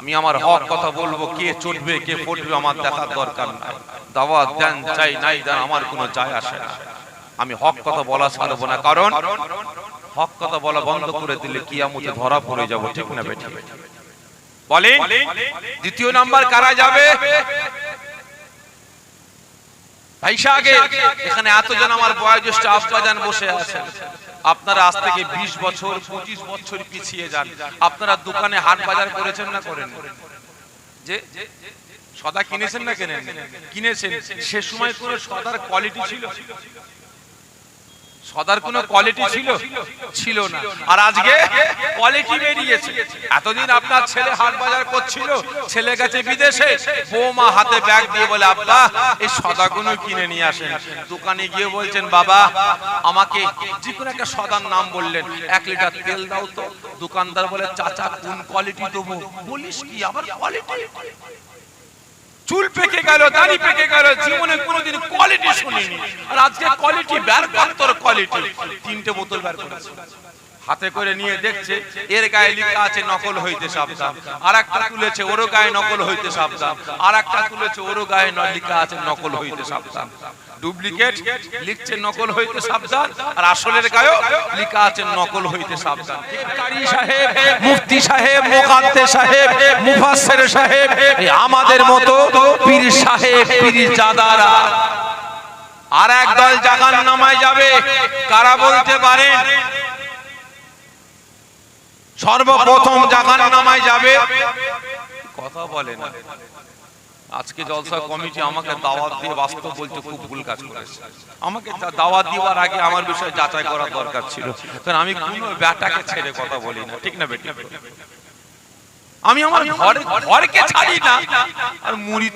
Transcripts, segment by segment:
আমি আমার হক কথা বলব কে চটবে কে পড়বে আমার দেখার দরকার নাই। দাওয়াত দেন চাই নাই দেন আমার কোনো যায় আসে না। আমি হক কথা বলা ছাড়বো না কারণ হক কথা বলা বন্ধ করে দিলে কিয়ামতে ধরা পড়ে যাব ঠিক না বেঠিক বলেন দ্বিতীয় নাম্বার কারা যাবে? ভাইসা আগে এখানে এতজন আমার বয়োজ্যেষ্ঠ আব্বাজান বসে আছেন। আপনারা আজ থেকে বিশ বছর, পঁচিশ বছর পিছিয়ে যান। আপনারা দোকানে হাট বাজার করেছেন না করেন যে সদা কিনেছেন না কেনেন? কিনেছেন। সে সময় করে সদার কোয়ালিটি ছিল? সদার কোনো কোয়ালিটি ছিল? ছিল না। আর আজকে কোয়ালিটি বেরিয়েছে। এতদিন আপনার ছেলে হাট বাজার করছিল ছেলে গেছে বিদেশে বৌমা হাতে ব্যাগ দিয়ে বলে আব্বা এই সদাগুলো কিনে নিয়ে আসেন। দোকানে গিয়ে বলছেন বাবা আমাকে যে কোনো একটা সদার নাম বললেন। এক লিটার তেল দাও তো। দোকানদার বলে চাচা কোন কোয়ালিটি দেবো? বলিস কি আবার কোয়ালিটি চুল পেকে গেল, দাড়ি পেকে গেল, জীবনে কোনোদিন কোয়ালিটি শুনিনি। আর আজকে কোয়ালিটি বের কর কোয়ালিটি তিনটে বোতল বের করেছে। হাতে করে নিয়ে দেখছে এর গায়ে লেখা আছে নকল হইতে সাবধান। আর একটা তুলেছে ওরও গায়ে নকল হইতে সাবধান। আর একটা তুলেছে ওরও গায়ে ন- লেখা আছে নকল হইতে সাবধান। ডুপ্লিকেট লিখছে নকল হইতে সাবধান আর আসলের গায়েও লেখা আছে নকল হইতে সাবধান। কারি সাহেব মুফতি সাহেব মোকাদ্দে সাহেব মুফাসসির সাহেব এই আমাদের মতো পীর সাহেব পীর জাদারা। আর একদল জাগান নামায় যাবে। কারা বলতে পারেন? সর্বপ্রথম জাগান নামায় যাবে। কথা বলে না। আজকে জলসা কমিটি আমাকে দাওয়াত দিয়ে বাস্তব বলতে খুব ভুল কাজ করেছে। আমাকে দাওয়াত দেওয়ার আগে আমার বিষয়ে যাচাই করা দরকার ছিল। কারণ আমি কোনো ব্যাটাকে ছেড়ে কথা বলি না। ঠিক না বেটি? আমি আমার ঘর ঘরকে ছাড়ি না। আর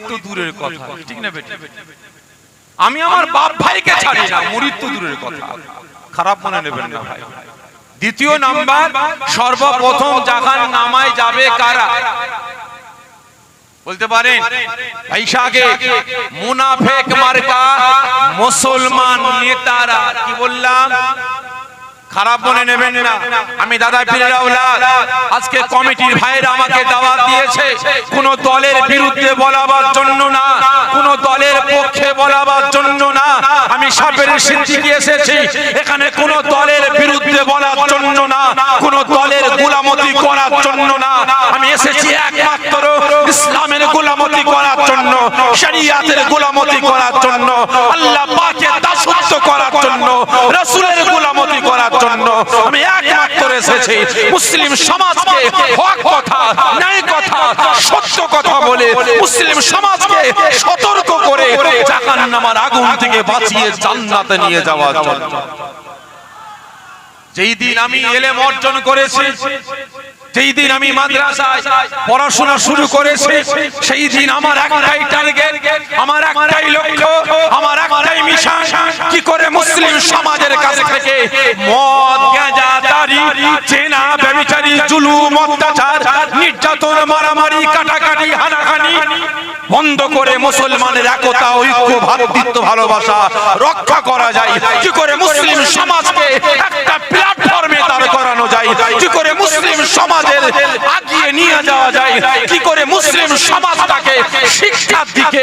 তো দূরের কথা। ঠিক না বেটি? আমি আমার বাপ ভাইকে ছাড়ি না। তো দূরের কথা। খারাপ মনে নেবেন না ভাই। দ্বিতীয় নাম্বার, সর্বপ্রথম জাহান নামায় যাবে কারা? বলতে পারেন ভাইসাগে মুনাফেক মার্কা, মুসলমান নেতারা, কি বললাম? খারাপ মনে নেবেন না। আমি দাদা পীরের আজকে কমিটির ভাইরা আমাকে দাওয়াত দিয়েছে, কোন দলের বিরুদ্ধে বলাবার জন্য না, কোন দলের পক্ষে বলাবার জন্য না। আমি সাপের সিদ্দিকি এসেছি, এখানে কোন দলের বিরুদ্ধে বলার জন্য না, কোন দলের গোলামতি করার জন্য না। আমি এসেছি একমাত্র ইসলামের গোলামতি করার জন্য, শরিয়াতের গোলামতি করার জন্য, আল্লাহ পাকের দাসত্ব করার জন্য, রাসূলের গোলামতি করার জন্য আমি একমাত্র এসেছি। মুসলিম সমাজকে হক কথা, ন্যায় কথা, সত্য কথা বলে মুসলিম সমাজকে সতর্ক করে জাহান্নামের আগুন থেকে বাঁচিয়ে জান্নাতে নিয়ে যাওয়ার জন্য। যেই দিন আমি এলেম অর্জন করেছি যেই দিন আমি মাদ্রাসায় পড়াশোনা শুরু করেছি, সেই দিন আমার একটাই টার্গেট আমার একটাই লক্ষ্য, আমার একটাই মিশন কি করে মুসলিম সমাজের কাছ থেকে মদ গাঁজা দাড়ি, চেনা, ব্যভিচারী, জুলুম, অত্যাচার, নির্যাতন, মারামারি, কাটাকাটি, হানাহানি বন্ধ করে মুসলমানের একতা, ঐক্য, ভাতৃত্ব, ভালোবাসা রক্ষা করা যায়। কি করে মুসলিম সমাজকে একটা প্ল্যাটফর্মে দাঁড় করানো যায়। কি করে মুসলিম সমাজের আগিয়ে নিয়ে যাওয়া যায়। কি করে মুসলিম সমাজটাকে শিক্ষার দিকে,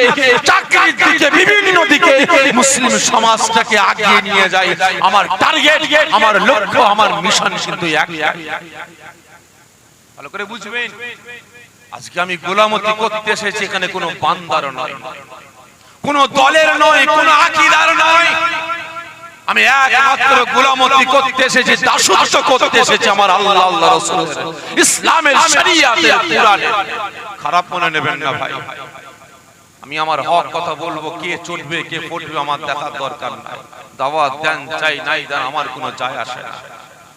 চাকরির দিকে, বিভিন্ন দিকে মুসলিম সমাজটাকে আগিয়ে নিয়ে যায়। আমার টার্গেট আমার লক্ষ্য, আমার মিশন কিন্তু এক। ভালো করে বুঝবেন? আজকে আমি গোলামতি করতে এসেছি, এখানে কোনো বান্দার নয়। কোন দলের নয়, কোন আকিদার নয়। আমি একমাত্র গোলামতি করতে এসেছি দাসত্ব করতে এসেছি আমার আল্লাহ আল্লাহ রাসূল ইসলামের শরিয়াতের কোরআনের খারাপ মনে নেবেন না ভাই। আমি আমার হক কথা বলব কে চটবে কে পড়বে আমার দেখার দরকার নাই। দাওয়াত দেন চাই নাই দেন আমার কোনো যায় আসে না।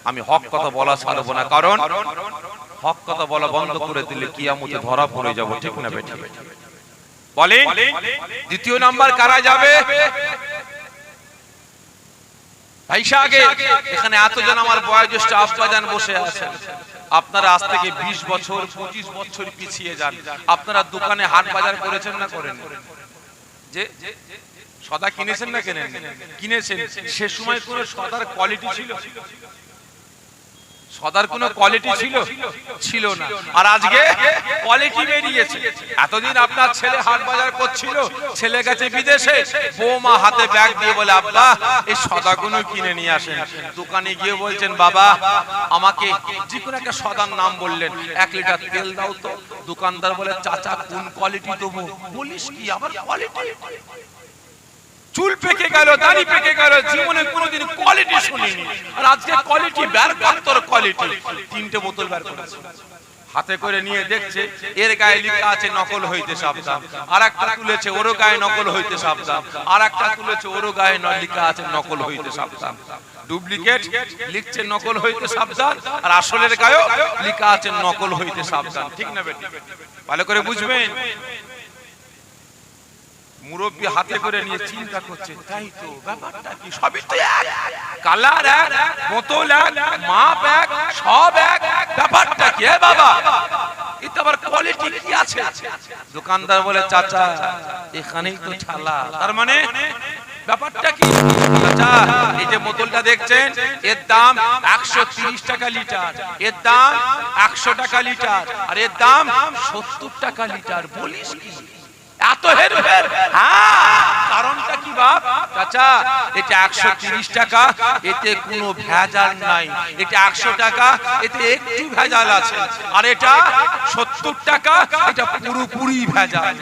আমি হক কথা বলা ছাড়বো না কারণ হক কথা বলা বন্ধ করে দিলে কি কিয়ামতে ধরা পড়ে যাব ঠিক না বেটি বলেন। দ্বিতীয় নাম্বার কারা যাবে? ভাইসা আগে, এখানে এতজন আমার বয়োজ্যেষ্ঠ আব্বাজান বসে আছেন। আপনারা আজ থেকে বিশ বছর, পঁচিশ বছর পিছিয়ে যান। আপনারা দোকানে হাট বাজার করেছেন না করেন? যে, সদা কিনেছেন না কেনেন? কিনেছেন। সে সময় কোন সদার কোয়ালিটি ছিল? সদার কোনো কোয়ালিটি ছিল? ছিল না। আর আজকে কোয়ালিটি বেরিয়েছে। এতদিন আপনার ছেলে হাট বাজার করছিল ছেলে গেছে বিদেশে বৌমা হাতে ব্যাগ দিয়ে বলে আব্বা এই সদাগুলো কিনে নিয়ে আসেন। দোকানে গিয়ে বলছেন বাবা আমাকে যে কোনো একটা সদার নাম বললেন। এক লিটার তেল দাও তো। দোকানদার বলে চাচা কোন কোয়ালিটি দেবো? বলিস কি আমার কোয়ালিটি চুল পেকে গেল, দাড়ি পেকে গেল, জীবনে কোনোদিন কোয়ালিটি শুনিনি। আর আজকে কোয়ালিটি বের কর তোর কোয়ালিটি তিনটে বোতল বের করেছে। হাতে করে নিয়ে দেখছে, এর গায়ে লেখা আছে, নকল হইতে সাবধান। আর একটা তুলেছে ওরও গায়ে নকল হইতে সাবধান। আর একটা তুলেছে ওরও গায়ে ন- লেখা আছে, নকল হইতে সাবধান। ডুপ্লিকেট লিখছে, নকল হইতে সাবধান। আর আসলের গায়েও লেখা আছে, নকল হইতে সাবধান। ঠিক না বেটি? ভালো করে বুঝবেন? মুরব্বী হাতে করে নিয়ে চিন্তা করছে তাই তো ব্যাপারটা কি? সবই তো এক। কালার এক বোতল এক মাপ এক সব এক। ব্যাপারটা কি বাবা? এটা আবার কোয়ালিটি কি আছে? দোকানদার বলে চাচা এখানেই তো ছালা তার মানে ব্যাপারটা কি? চাচা এই যে বোতলটা দেখছেন এর দাম একশো তিরিশ টাকা লিটার। এর দাম একশো টাকা লিটার। আর এর দাম সত্তর টাকা লিটার। বলিস কি? এত হের ফের হ্যাঁ কারণটা কি বাপ? চাচা, এটা একশো তিরিশ টাকা, এতে কোনো ভেজাল নাই। এটা একশো টাকা, এতে একটু ভেজাল আছে। আর এটা সত্তর টাকা, এটা পুরোপুরি ভেজাল।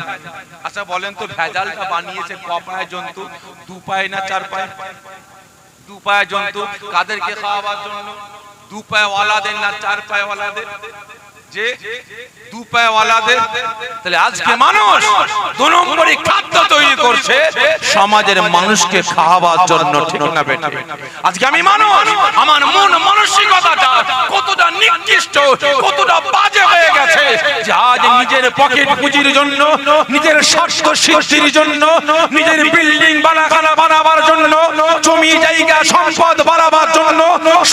আচ্ছা বলেন তো, ভেজালটা বানিয়েছে ক পায়ে জন্তু? দু পায়ে না চার পায়ে? দু পায়ে জন্তু। কাদেরকে খাওয়াবার জন্য? দু পায়ে ওয়ালাদের না চার পায়ে ওয়ালাদের? যে তাহলে আজকে মানুষ খাদ্য তৈরি করছে, সমাজের মানুষকে খাওয়াবার জন্য আজকে আমি মানুষ, আমার মন মানসিকতাটা কতটা কতটা বাজে হয়ে গেছে যে আজ নিজের পকেট পুঁজির জন্য, নিজের স্বার্থ জন্য, নিজের বিল্ডিং বানাখানা বানাবার জন্য, জমি, জায়গা, সম্পদ বাড়াবার জন্য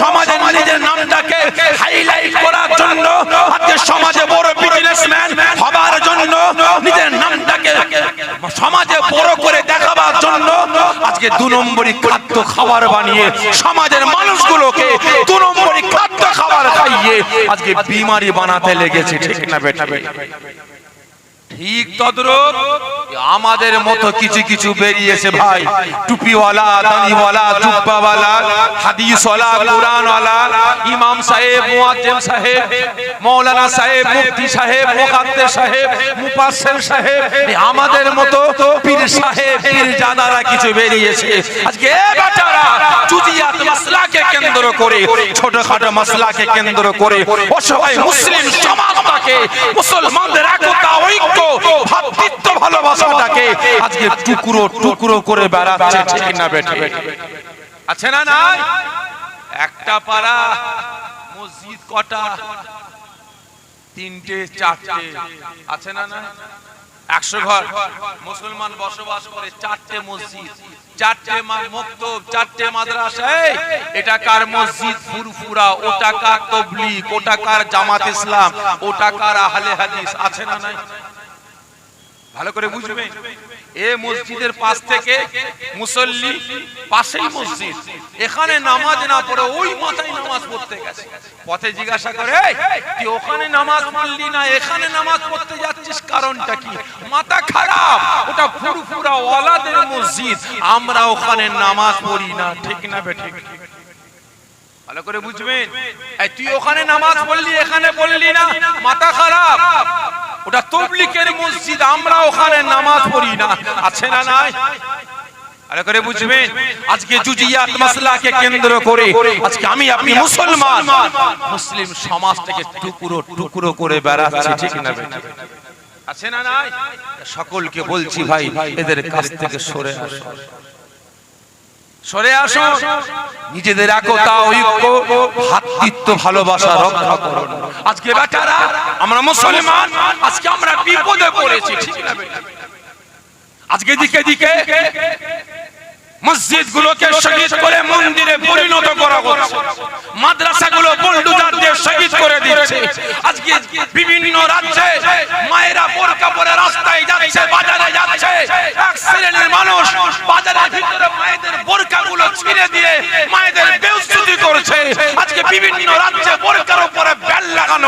সমাজের নিজের নামটাকে হাইলাইট করার জন্য আজকে সমাজে বড় বিজনেসম্যান হবার জন্য নিজের নামটাকে সমাজে বড় করে দেখাবার জন্য আজকে দু নম্বরই খাদ্য খাবার বানিয়ে সমাজের মানুষগুলোকে দু নম্বরই খাদ্য খাবার খাইয়ে আজকে বিমারি বানাতে লেগেছে, ঠিক না বেটা বেটা? ঠিক তদ্রুপ আমাদের মতো কিছু কিছু বেরিয়েছে ভাই। টুপিওয়ালা, দাড়িওয়ালা, জুব্বাওয়ালা, হাদিসওয়ালা, কোরআনওয়ালা, ইমাম সাহেব, মুয়াজ্জিম সাহেব মাওলানা সাহেব, মুফতি সাহেব সাহেব, মুফাসসির সাহেব আমাদের মতো পীর সাহেব, পীর জাদারা কিছু বেরিয়েছে। আজকে এ মাসলাকে কেন্দ্র করে, ছোটখাটো মাসলাকে কেন্দ্র করে অসহায় মুসলিম টুকরো টুকরো করে বেড়াচ্ছে, ঠিক না আছে না না একটা পাড়া, মসজিদ কটা? তিনটে, চারটে। আছে না না একশো ঘর। মুসলমান বসবাস করে চারটে মসজিদ। চারটে মুক্ত চারটে মাদ্রাসা। এটা কার মসজিদ? ফুরফুরা, ওটা কার তবলিগ, ওটা কার জামাত ইসলাম, ওটা কার আহলে হাদিস, আছে না নাই? ভালো করে বুঝবেন। এ মসজিদের পাশ থেকে মুসল্লি পাশেই মসজিদ। এখানে নামাজ না পড়ে ওই মাথায় নামাজ পড়তে গেছে। পথে জিজ্ঞাসা করে "এই, তুই ওখানে নামাজ পড়লি না? এখানে নামাজ পড়তে যাচ্ছিস কারণটা কি? মাথা খারাপ। ওটা ফুরফুরা ওয়ালাদের মসজিদ। আমরা ওখানে নামাজ পড়ি না। ঠিক না বেঠিক ভালো করে বুঝবেন? তুই ওখানে নামাজ পড়লি এখানে পড়লি না। মাথা খারাপ। ওটা তবলিকের মসজিদ, আমরা ওখানে নামাজ পড়ি না। আছে না নাই? কেন্দ্র করে আজকে আমি আপনি মুসলমান। মুসলিম টুকরো টুকরো করে না নাই? সকলকে বলছি ভাই, এদের কাছ থেকে সরে আসো। সরে আসো। নিজেদের একতা ঐক্য ভাতৃত্ব ভালোবাসা রক্ষা করো আজকে বেটারা আমরা মুসলমান আজকে আমরা বিপদে পড়েছি। ঠিক না আজকে দিকে দিকে মসজিদ গুলোকে শহীদ করে মন্দিরে পরিণত করা হচ্ছে। মাদ্রাসা গুলো বুলডুজার দিয়ে শহীদ করে দিচ্ছে। আজকে বিভিন্ন রাজ্যে মায়েরা বোরকা পরে রাস্তায় যাচ্ছে বাজারে যাচ্ছে। এক শ্রেণির মানুষ বাজারের ভিতরে মায়েদের বোরকা গুলো ছিঁড়ে দিয়ে মায়েদের বেউস্তুতি করছে। আজকে বিভিন্ন রাজ্যে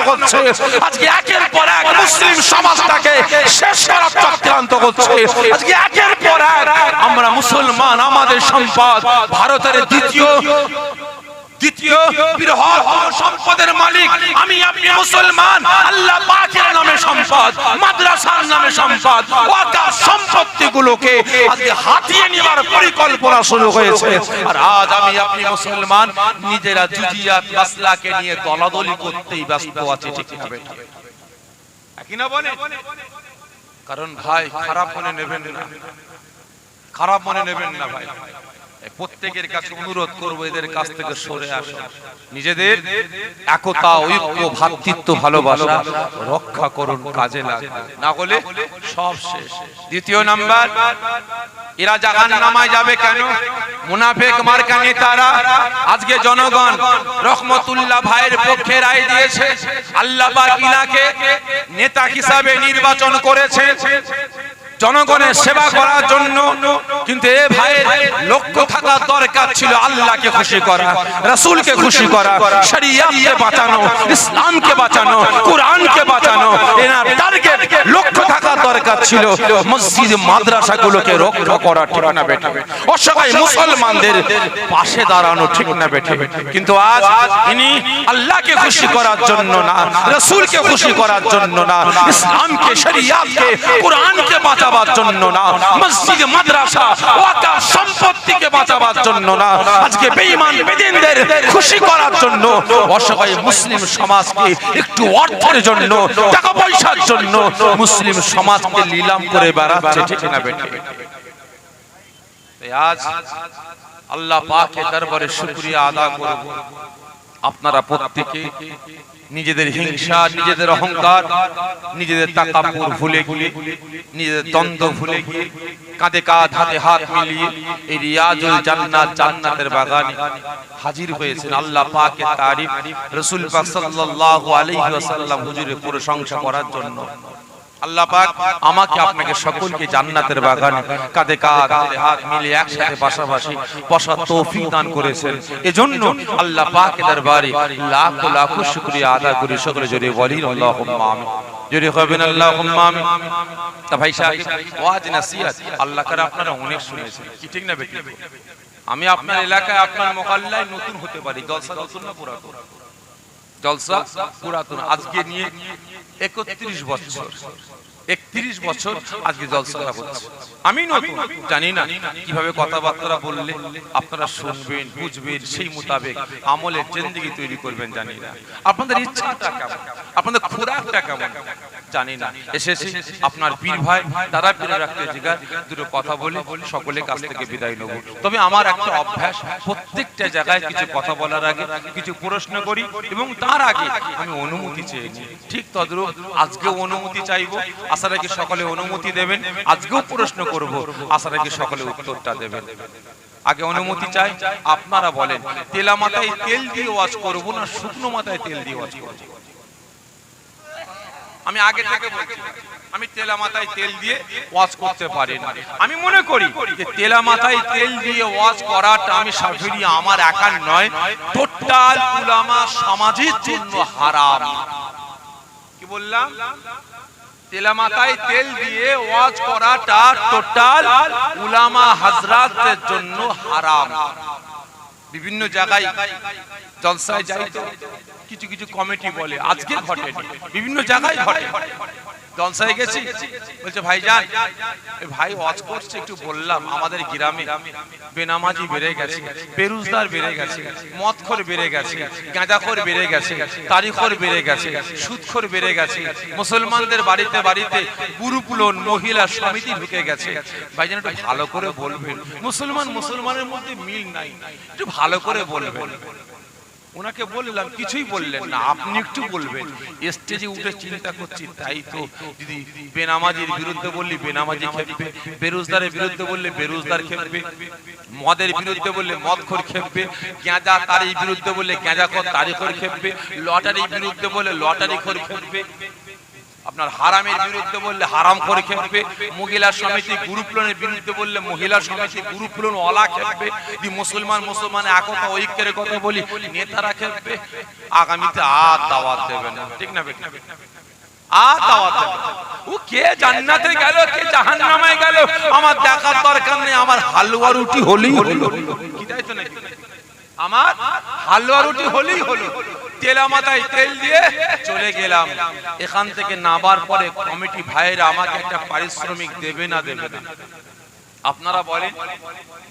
করছে আজকে একের পর এক মুসলিম সমাজটাকে শেষ করার চক্রান্ত করছে। আজকে একের পর এক আমরা মুসলমান আমাদের সম্পদ, ভারতের দ্বিতীয় সম্পদের মালিক। আমি আপনি মুসলমান, আল্লাহ নামে সম্পদ, মাদ্রাসার নামে সম্পদ হাতিয়ে নেওয়ার পরিকল্পনা শুরু হয়েছে। আর আজ আমি আপনি মুসলমান, নিজেরা জুজিয়াত, মাসলাকে নিয়ে দলাদলি করতেই ব্যস্ত আছে, ঠিক বলে? কারণ ভাই, খারাপ নেবেন না। খারাপ মনে নেবেন না ভাই। প্রত্যেকের কাছে অনুরোধ করব এদের কাছ থেকে সরে আসুন। নিজেদের একতা, ঐক্য ভ্রাতৃত্ব ভালোবাসা রক্ষা করুন, কাজে লাগে না হলে সব শেষ। দ্বিতীয় নাম্বার, এরা জাহান নামায় যাবে কেন? মুনাফেক মার্কা নেতারা, আজকে জনগণ রহমতুল্লাহ ভাইয়ের পক্ষে রায় দিয়েছে। আল্লাহ ইনাকে নেতা হিসাবে নির্বাচন করেছে। জনগণের সেবা করার জন্য কিন্তু এ ভাইয়ের লক্ষ্য থাকা দরকার ছিল আল্লাহকে খুশি করা রাসূলকে খুশি করা শরীয়তকে বাঁচানো ইসলামকে বাঁচানো কোরআনকে বাঁচানো এনার টার্গেট লক্ষ্য থাকা দরকার ছিল মসজিদ মাদ্রাসাগুলোকে রক্ষা করা ঠিক না বেঠে। অসহায় মুসলমানদের পাশে দাঁড়ানো ঠিক না বেঠে। কিন্তু আজ ইনি আল্লাহকে খুশি করার জন্য না রাসূলকে খুশি করার জন্য না ইসলামকে শরীয়তকে কোরআনকে বাঁচাবার জন্য না। মসজিদ, মাদ্রাসা ওয়াকাফ সম্পত্তিকে বাঁচাবার জন্য না। আজকে বেঈমান বেদিনদের খুশি করার জন্য অসহায় মুসলিম সমাজকে একটু অর্থের জন্য টাকা পয়সার জন্য মুসলিম সমাজকে নিলাম করে বেড়াচ্ছে, ঠিক না বেটে আজ আল্লাহ পাকের দরবারে শুকরিয়া আদা করব। আপনারা প্রত্যেকে নিজেদের হিংসা, নিজেদের অহংকার, নিজেদের তাকাপুর ভুলে গিয়ে, নিজেদের দ্বন্দ্ব ভুলে গিয়ে, কাঁধে কাঁধ, হাতে হাত মিলিয়ে এই রিয়াজুল জান্নাত জান্নাতের বাগানে হাজির হয়েছেন। আল্লাহ পাকের তারিফ, রাসূল পাক সাল্লাল্লাহু আলাইহি ওয়াসাল্লাম হুজুরের প্রশংসা করার জন্য। আল্লাহ পাক আমাকে আপনাকে সকলকে জান্নাতের বাগানে কাঁধে হাত একসাথে পাশাপাশি বসার তৌফিক দান করেছেন। এজন্য আল্লাহ লাখ লাখ করি। সকলে বলি আল্লাহ আমি আপনার এলাকায়, আপনার মোকাল্লায় নতুন হতে পারি জলসা নতুন না পুরাতন জলসা পুরাতন। আজকে নিয়ে একত্রিশ বছর। একত্রিশ বছর আজকে জলসা হচ্ছে। আমি জানি না কীভাবে কথাবার্তা বললে আপনারা শুনবেন, বুঝবেন, সেই মোতাবেক আমলের জিন্দিগি তৈরি করবেন, জানি না। আপনাদের ইচ্ছাটা কেমন? আপনাদের খোরাকটা কেমন? জানি না। এসেছি আপনার পীর ভাই দাদা পীর রাখতে জিগার দুটো কথা বলে সকলে কাছ থেকে বিদায় নেব। তবে আমার একটা অভ্যাস প্রত্যেকটা জায়গায় কিছু কথা বলার আগে কিছু প্রশ্ন করি এবং তার আগে আমি অনুমতি চেয়ে নিই। ঠিক তদ্রুপ আজকেও অনুমতি চাইব আশা রাখি সকলে অনুমতি দেবেন। আজকেও প্রশ্ন করব আশা রাখি সকলে উত্তরটা দেবেন। আগে অনুমতি চাই আপনারা বলেন তেলা মাথায় তেল দিয়ে ওয়াজ করব না? শুকনো মাথায় তেল দিয়ে ওয়াজ করব আমি আগে থেকে বলছি আমি তেলা মাথায় তেল দিয়ে ওয়াজ করতে পারি না। আমি মনে করি যে তেলা মাথায় তেল দিয়ে ওয়াজ করাটা আমি সাফিরি আমার একার নয় টোটাল উলামা সমাজের জন্য হারাম। কি বললাম? তেলা মাথায় তেল দিয়ে ওয়াজ করাটা টোটাল উলামা হাজরাতের জন্য হারাম। বিভিন্ন জায়গায় জলসায় যাই তো কিছু কিছু কমিটি বলে, আজকে ঘটে বিভিন্ন জায়গায় ঘটে। জলসায় গেছি, বলছে ভাই যান ভাই ওয়াজ করছে, একটু বললাম, আমাদের গ্রামে বেনামাজি বেড়ে গেছে, বেরুজদার বেড়ে গেছে, মদখোর বেড়ে গেছে, গাঁজাখোর বেড়ে গেছে, তারিখর বেড়ে গেছে, সুদখোর বেড়ে গেছে, মুসলমানদের বাড়িতে বাড়িতে গুরুকুলন মহিলা সমিতি ঢুকে গেছে। ভাই যেন একটু ভালো করে বলবেন, মুসলমান মুসলমানের মধ্যে মিল নাই। একটু ভালো করে বলবেন। ওনাকে বললাম, কিছুই বললেন না, আপনি একটু বলবেন। স্টেজে উঠে চিন্তা করছি, তাই তো যদি বেনামাজির বিরুদ্ধে বললি, বেনামাজি খেপবে বেরোজদারের বিরুদ্ধে বললে বেরোজদার খেপবে, মদের বিরুদ্ধে বললে, মদখোর খেপবে গাঁজা তারির বিরুদ্ধে বললে গাঁজা খোর তারিখর খেপবে, লটারির বিরুদ্ধে বললে লটারি খোর খেপবে। আপনার হারামের বিরুদ্ধে বললে হারাম করে খেপবে, মহিলা সমিতি গ্রুপ লোনের বিরুদ্ধে বললে মহিলা সমিতি গ্রুপ লোন ওলা খেপবে, যদি মুসলমান মুসলমান একতা ঐক্যের কথা বলি, নেতারা খেপবে, আগামীতে আর দাওয়াত দেবে না। ঠিক না কে আমার দেখার দরকার নেই, আমার হালুয়া রুটি হলেই হলো। কি তাই তো নাকি? আমার হালুয়া রুটি হলেই হলো। তেলা মাথায় তেল দিয়ে চলে গেলাম। এখান থেকে নাবার পরে কমিটি ভাইয়েরা আমাকে একটা পারিশ্রমিক দেবে না দেবে না? আপনারা বলেন,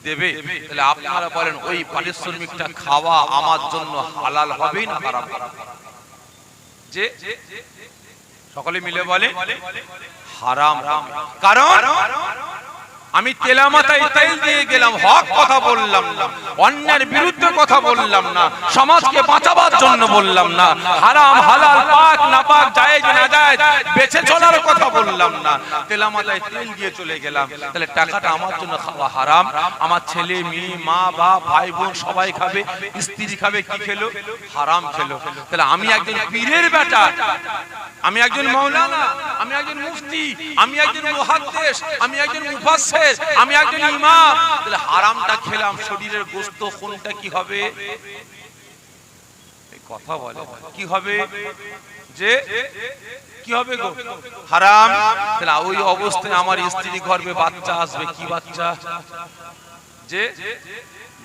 দেবে? তাহলে আপনারা বলেন, ওই পারিশ্রমিকটা খাওয়া আমার জন্য হালাল হবে না হারাম যে, সকলে মিলে বলে, হারাম। কারণ আমি তেলা মাথায় তেল দিয়ে গেলাম, হক কথা বললাম না অন্যের বিরুদ্ধে কথা বললাম না, সমাজকে বাঁচাবার জন্য বললাম না, হারাম, হালাল, পাক না পাক জায়েজ না জায়েজ বেঁচে চলার কথা বললাম না তেলা মাথায় তেল দিয়ে চলে গেলাম। তাহলে টাকাটা আমার জন্য খাওয়া হারাম, আমার ছেলে, মেয়ে, মা বা ভাই, বোন সবাই খাবে, স্ত্রী খাবে, কি খেলো? হারাম খেলো। তাহলে আমি একজন পীরের বেটা, আমি একজন মাওলানা আমি একজন মুফতি, আমি একজন মুহাদ্দিস, আমি একজন মুফাসসির আমি একজন ইমাম। তাহলে হারামটা খেলাম, শরীরের গোশত কোনটা কি হবে? কথা বলে। কি হবে? যে, কি হবে গো? হারাম? তাহলে ওই অবস্থায় আমার স্ত্রী গর্ভে বাচ্চা আসবে, কি বাচ্চা? যে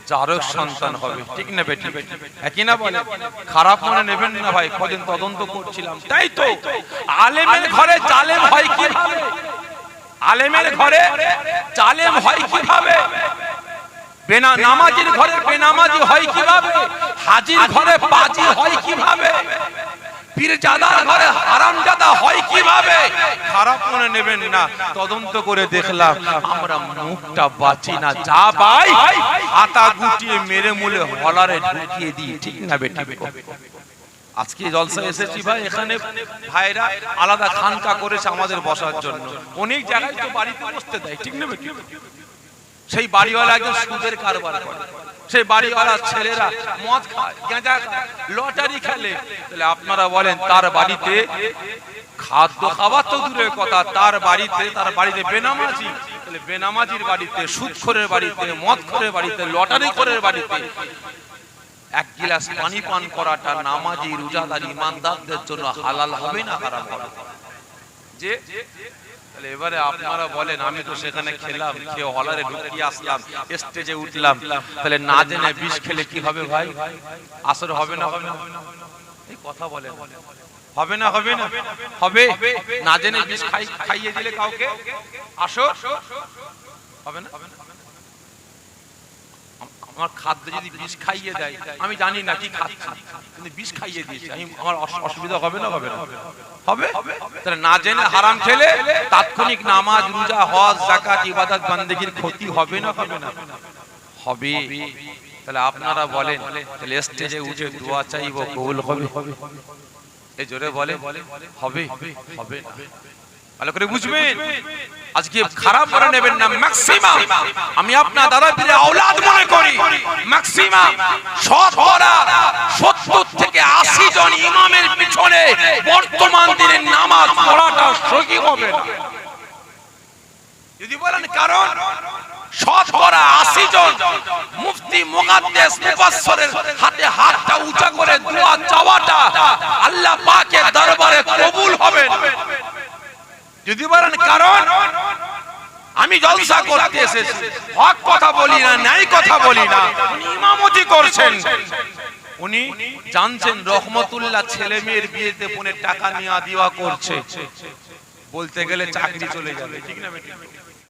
জারক সন্তান হবে। ঠিক না বেটি? একই না বলে? খারাপ মনে নেবেন না ভাই, কদিন তদন্ত করছিলাম। তাই তো, আলেমের ঘরে জালেম হয় কীভাবে? আলেমের ঘরে জালেম হয় কীভাবে? বেনা নামাজির ঘরে বেনামাজি হয় কীভাবে? হাজির ঘরে বাজি হয় কীভাবে? ঘরে হয় খারাপ মনে নেবেন না, তদন্ত করে দেখলাম আমরা মুখটা বাঁচি না, যা পাই, হাতা গুটিয়ে মেরে মুলে হলারে ঢুকিয়ে ঠিক না বেটি? আজকে জলসা এসেছি ভাই, এখানে ভাইরা আলাদা খানকা করেছে আমাদের বসার জন্য। অনেক জায়গায় তো বাড়িতে বসতে দেয়, ঠিক না বেটি সেই বাড়িওয়ালা একজন সুদের কারবার করে। সেই বাড়িওয়ালা ছেলেরা মদ খায়, গাঁজা লটারি খেলে। তাহলে আপনারা বলেন, তার বাড়িতে খাদ্য খাবার তো দূরের কথা, তার বাড়িতে তার বাড়িতে বেনামাজি। বেনামাজির বাড়িতে, সুদখোরের বাড়িতে, মদখোরের বাড়িতে লটারি খোরের বাড়িতে এক গিলাস পানি পান করাটা নামাজি রোজাদার ইমানদারদের জন্য হালাল হবে না হারাম হবে? যে এবারে আপনারা বলেন, আমি তো সেখানে খেলাম, খেয়ে হলারে ঢুকিয়ে আসলাম স্টেজে উঠলাম। তাহলে না জেনে বিষ খেলে কি হবে ভাই? আসর হবে না হবে না? এই কথা বলেন হবে না হবে না? হবে? না জেনে বিষ খাই খাইয়ে দিলে কাউকে? আসো। হবে না? আমার খাদ্য যদি বিষ খাইয়ে দেয়, আমি জানি না কি খাচ্ছি, কিন্তু বিষ খাইয়ে দিয়েছে, আমি আমার অসুবিধা হবে না হবে না। হবে? তাহলে না জেনে হারাম খেলে তাৎক্ষণিক নামাজ, রোজা, হজ জাকাত ইবাদত, বান্দেগীর ক্ষতি হবে না হবে না? হবে। তাহলে আপনারা বলেন, তাহলে স্টেজে উঠে দোয়া চাইব, কবুল হবে? এই জোরে বলে হবে? হবে না। ভালো করে বুঝবেন। আজকে খারাপ মনে নেবেন না ম্যাক্সিমাম আমি আপনার দাদা পীরের আওলাদ মনে করি। ম্যাক্সিমাম শতকরা 70 থেকে 80 জন ইমামের পিছনে বর্তমান দিনে নামাজ পড়াটা সহি হবে না। যদি বলেন কারণ শতকরা 80 জন মুফতি মুকাদ্দেস হাতে হাতটা উঁচা করে দোয়া চাওয়াটা আল্লাহ পাকের দরবারে কবুল হবে না। যদি বলেন, কারণ আমি জলসা করতে এসেছি, হক কথা বলি না, ন্যায় কথা বলি না। উনি ইমামতি করছেন। উনি জানছেন রহমতুল্লাহ ছেলে মেয়ের বিয়েতে বোনের টাকা নিয়ে দেওয়া করছে। বলতে গেলে চাকরি চলে যাবে। ঠিক না